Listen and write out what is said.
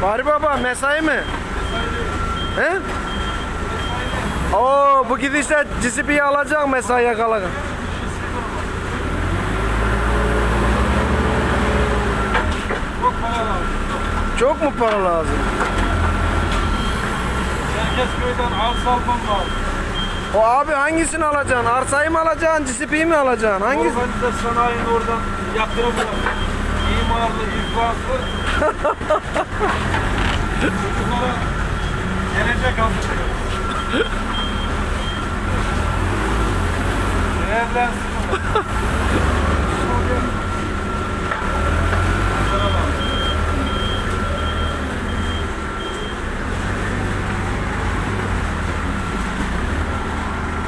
Fahri Baba mesai mi? He? Oo bu gidişle GCP'yi alacak mesaiye kalacak. Çok para lazım. Çok mu para lazım? Çerkezköy'den arsa almam lazım. O abi hangisini alacaksın? Arsayı mı alacaksın? GCP'yi mi alacaksın? Hangisi? Organize sanayini oradan var. İmarlı, iflaslı. Çocuklara gelecek hazırlıyor. Değerlensin.